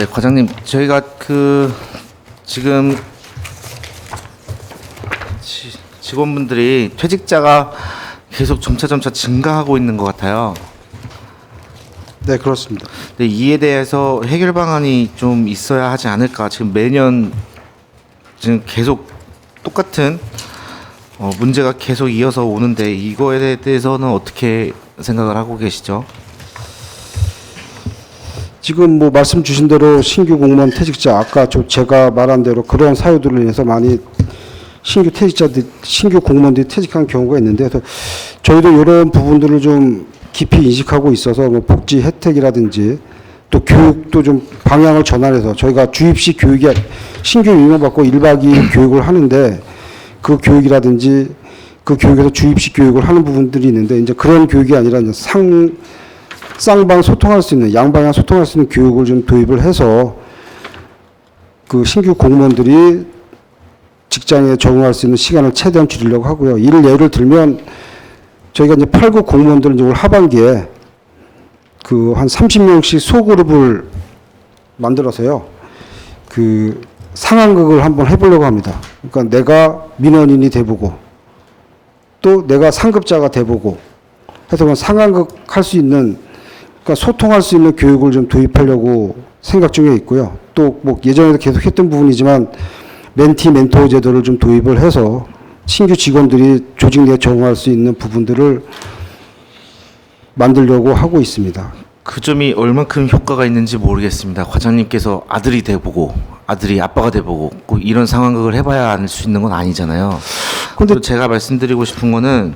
네, 과장님, 저희가 그 지금 지, 직원분들이 퇴직자가 계속 점차 점차 증가하고 있는 것 같아요. 네, 그렇습니다. 근데 이에 대해서 해결 방안이 좀 있어야 하지 않을까. 지금 매년 지금 계속 똑같은 어, 문제가 계속 이어서 오는데 이거에 대해서는 어떻게 생각을 하고 계시죠? 지금 뭐 말씀 주신 대로 신규 공무원 퇴직자 아까 저 제가 말한 대로 그런 사유들로 인해서 많이 신규 퇴직자들 신규 공무원들이 퇴직한 경우가 있는데 그래서 저희도 이런 부분들을 좀 깊이 인식하고 있어서 뭐 복지 혜택이라든지 또 교육도 좀 방향을 전환해서 저희가 주입식 교육이 신규 임용받고 1박 2일 교육을 하는데 그 교육이라든지 그 교육에서 주입식 교육을 하는 부분들이 있는데 이제 그런 교육이 아니라 이제 상 쌍방 소통할 수 있는 양방향 소통할 수 있는 교육을 좀 도입을 해서 그 신규 공무원들이 직장에 적응할 수 있는 시간을 최대한 줄이려고 하고요. 이를 예를 들면 저희가 이제 8급 공무원들은 이제 올 하반기에 그 한 30명씩 소그룹을 만들어서요. 그 상황극을 한번 해보려고 합니다. 그러니까 내가 민원인이 돼보고 또 내가 상급자가 돼보고 해서 상황극 할 수 있는 그러니까 소통할 수 있는 교육을 좀 도입하려고 생각 중에 있고요. 또 뭐 예전에도 계속 했던 부분이지만 멘티 멘토 제도를 좀 도입을 해서 신규 직원들이 조직 내에 적응할 수 있는 부분들을 만들려고 하고 있습니다. 그 점이 얼만큼 효과가 있는지 모르겠습니다. 과장님께서 아들이 돼보고 아들이 아빠가 돼보고 꼭 이런 상황극을 해봐야 알 수 있는 건 아니잖아요. 근데 제가 말씀드리고 싶은 거는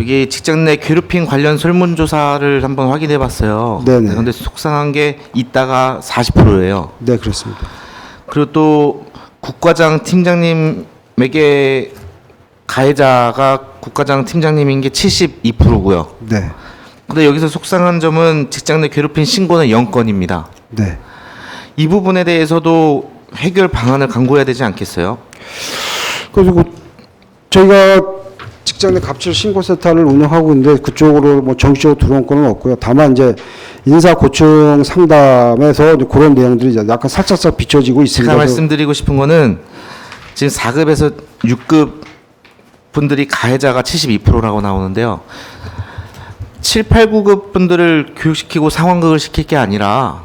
이게 직장 내 괴롭힘 관련 설문조사를 한번 확인해 봤어요. 네네. 그런데 속상한 게 있다가 40%예요. 네, 그렇습니다. 그리고 또 국과장 팀장님에게 가해자가 국과장 팀장님인 게 72%고요. 네. 근데 여기서 속상한 점은 직장 내 괴롭힘 신고는 0건입니다. 네. 이 부분에 대해서도 해결 방안을 강구해야 되지 않겠어요? 그리고 저희가 직장 내 갑질 신고센터를 운영하고 있는데 그쪽으로 뭐 정식적으로 들어온 건은 없고요. 다만 이제 인사 고충 상담에서 그런 내용들이 이제 약간 살짝살 비춰지고 있습니다. 제가 말씀드리고 싶은 거는 지금 4급에서 6급 분들이 가해자가 72%라고 나오는데요. 7, 8, 9급 분들을 교육시키고 상황극을 시킬 게 아니라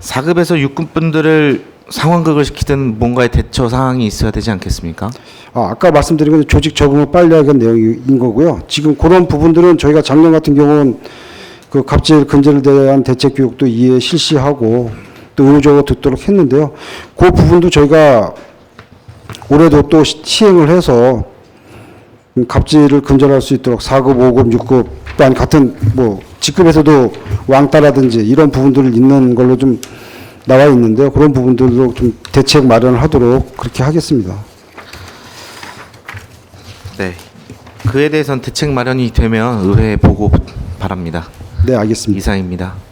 4급에서 6급 분들을 상황극을 시키든 뭔가의 대처 상황이 있어야 되지 않겠습니까? 아, 아까 말씀드린 건 조직 적응을 빨리 하는 내용인 거고요. 지금 그런 부분들은 저희가 작년 같은 경우는 그 갑질 근절에 대한 대책 교육도 이해 실시하고 또 의무적으로 듣도록 했는데요. 그 부분도 저희가 올해도 또 시- 시행을 해서 음, 갑질을 근절할 수 있도록 4급, 5급, 6급 또한 같은 뭐 직급에서도 왕따라든지 이런 부분들을 있는 걸로 좀 나와 있는데요. 그런 부분들도 좀 대책 마련을 하도록 그렇게 하겠습니다. 네. 그에 대해선 대책 마련이 되면 의회에 보고 바랍니다. 네, 알겠습니다. 이상입니다.